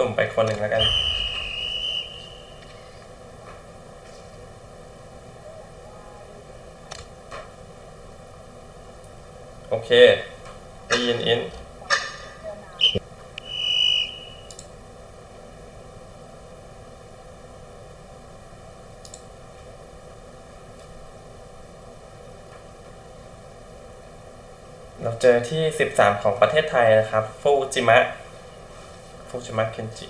สุ่มไปคนหนึ่งแล้วกัน โอเคได้ยินอินเราเจอที่ 13 ของประเทศไทยนะครับ ฟูจิมะ ฟูจิมะเคนจิ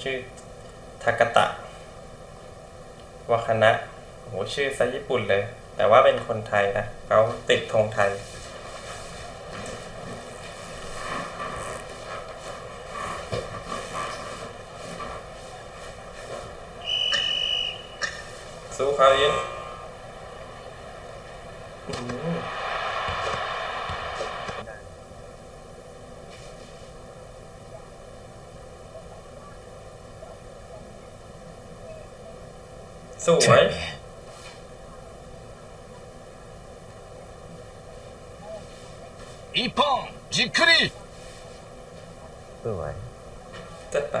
ชื่อทากาตะวาคานะโหชื่อซะญี่ปุ่นเลย แต่ว่าเป็นคนไทยนะเขาติดธงไทย สู้เขายิน สวย 一本じっくり สวย จัดไป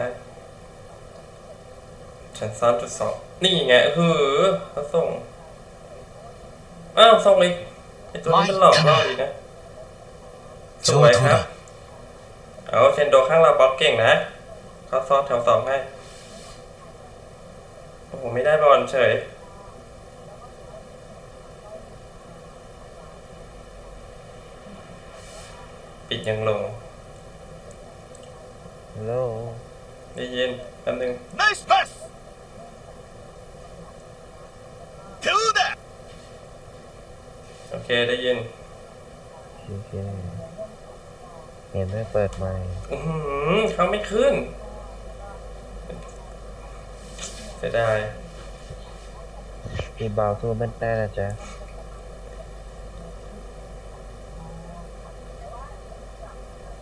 ฉันซ้อนจุดสองนี่ไงเออเขาส่ง อ้าว ส่งอีกไอตัวนี้มันหลอกล่ออีกนะ ส 上 วย 等 ครับ だ เอาเซนโดข้างเราบล็อกเก่งนะเขาซ้อนแถวสองให้ ผมไม่ได้บอลเฉย ปิดยังลง ฮัลโหลได้ยินแป๊บนึง Nice pass Do that โอเคได้ยิน โอเคเห็นไหมเปิดไมค์อื้หือเขาไม่ขึ้น สียดาย พี่บาวสู้ไม่ได้นะจ๊ะ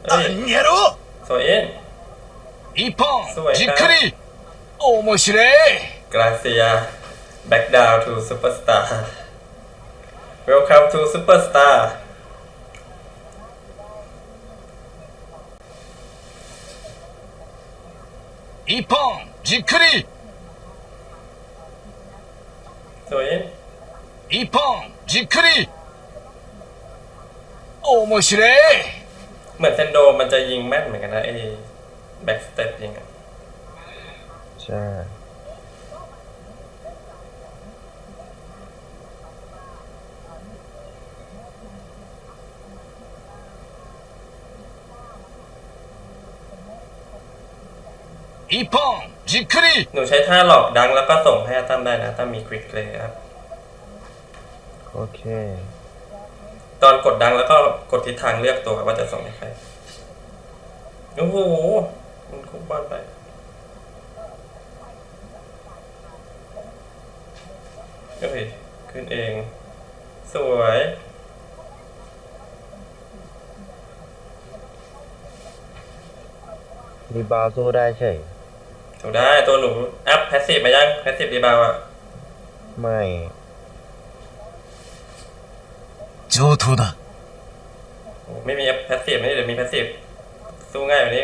เอ้ย 何やろ โซเอ็น う一本すごいじっくり面白い กราเซีย back down to superstar welcome to superstar 一本じっくり โซเอ็น 一本じっくり面白い เหมือนเซนโดมันจะยิงแม่นเหมือนกันนะไอ้ back step ยิงอะ ใช่ 一本じっくり หนูใช้ท่าหลอกดังแล้วก็ส่งให้อาตั้มได้นะตั้มมี quick play ครับ โอเค ตอนกดดังแล้วก็กดทิศทางเลือกตัวว่าจะส่งให้ใคร โอ้โห มันคุกบอลไป เฮ้ย ขึ้นเอง สวย รีบาวสู้ได้เฉย ถูกได้ตัวหนูอัพแพสซีฟมายังแพสซีฟรีบาวอ่ะ ไม่ 上等だ โอ้ไม่มีแพสซีฟนี่เดี๋ยวมีแพสซีฟสู้ง่ายกว่านี้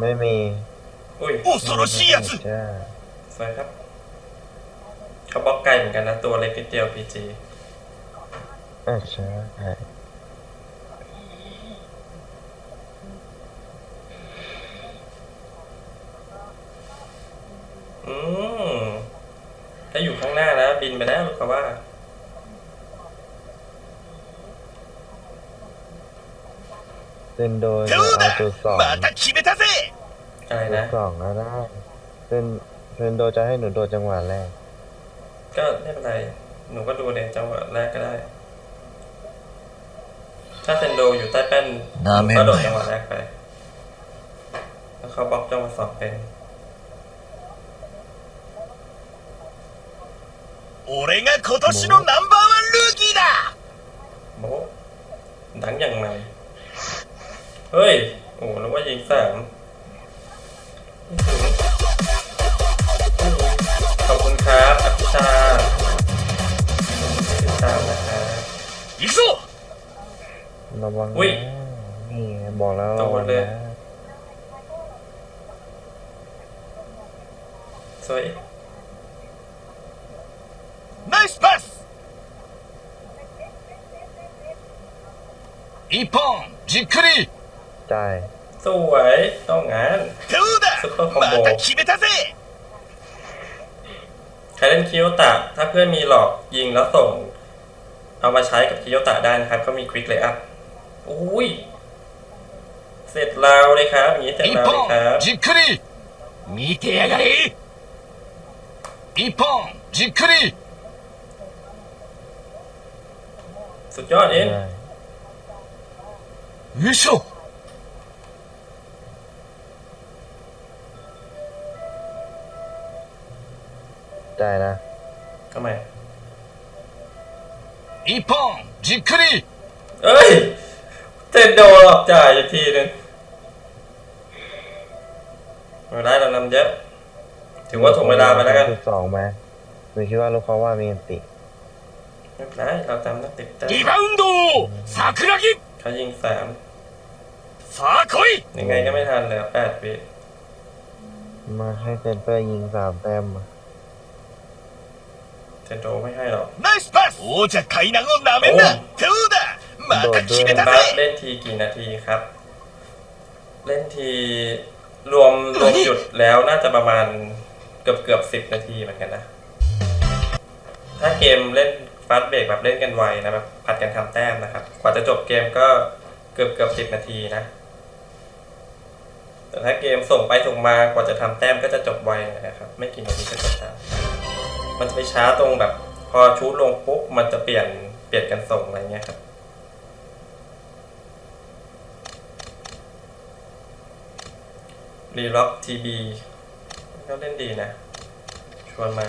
ไม่มี อุ้ย 恐ろしいやつ จ้า สวยครับ เขาบล็อกไกลเหมือนกันนะ ตัวเล็กนิดเดียวพีจี อ่ะใช่ อืมถ้าอยู่ข้างหน้านะบินไปแล้วลูกเขาว่า เส้นโดย どう เอา だ ตัวสอง また決めたぜ อะไร ตัว นะ สองก็ได้เส้นเส้นโดจะให้หนูโดดจังหวะแรก ก็ไม่เป็นไร หนูก็ดูในจังหวะแรกก็ได้ ถ้าเซนโดอยู่ใต้แป้นห な นู め ก็ ん โดด な จังหวะ よ แรกไป แล้วเขาบล็อกจังหวะสองเป็น 俺が今年のナンバーワンルーキーだโอ้ดังอย่างไรเฮ้ย โอ้แล้วว่ายิงสามขอบคุณครับอภิชาติดตามนะครับ行くぞระวังนะอุ๊ยนี่บอกแล้วระวังเลย นะสวย ナイスパス一本じっくり จ่าย สวยต้องงาน どうだスーパーコンボまた決めたぜ ใครเล่นคิโยตะ ถ้าเพื่อนมีหลอกยิงแล้วส่ง เอามาใช้กับคิโยตะได้นะครับ ก็มีควิกเลยอัพอุ้ย เสร็จเราเลยครับอย่างนี้เสร็จ 一 เราเลยครับ 本じっくり見てやがれ一本じっくり สุดยอดเองมิชลได้นะทำไมอีปองจิครีเอ้ยเทนโดหลอกจ่ายอีกทีนึงไมาได้แล้วนำเยอะ ถือว่าถ่วเวลาไปแล้วกันสองไหมหรือคิดว่าลูกเขาว่ามีอันติ ไม่เป็นไรเราจำต้องติดเต้ม リバウンド桜木 เขายิงสาม さあ来い ยังไงก็ไม่ทันเลยแปดวิ มาให้เซนเตอร์ยิงสามแต้มมา เจนโดไม่ให้หรอก ナイスパス王者海南をなめんなどうだまた決めた บัฟ ぜ เล่นทีกี่นาทีครับ เล่นทีรวมรวมหยุดแล้วน่าจะประมาณเกือบเกือบสิบนาทีเหมือนกันนะ ถ้าเกมเล่น ฟาสเบรกแบบเล่นกันไวนะแบบผัดกันทำแต้มนะครับ กว่าจะจบเกมก็เกือบเกือบสิบนาทีนะ แต่ถ้าเกมส่งไปส่งมากว่าจะทำแต้มก็จะจบไวหน่อยนะครับ ไม่กี่นาทีก็จบแล้วมันจะไปช้าตรงแบบ พอชูดลงปุ๊บมันจะเปลี่ยนเปลี่ยนกันส่งอะไรเงี้ยครับรีล็อกทีบีก็เล่นดีนะ ชวนมา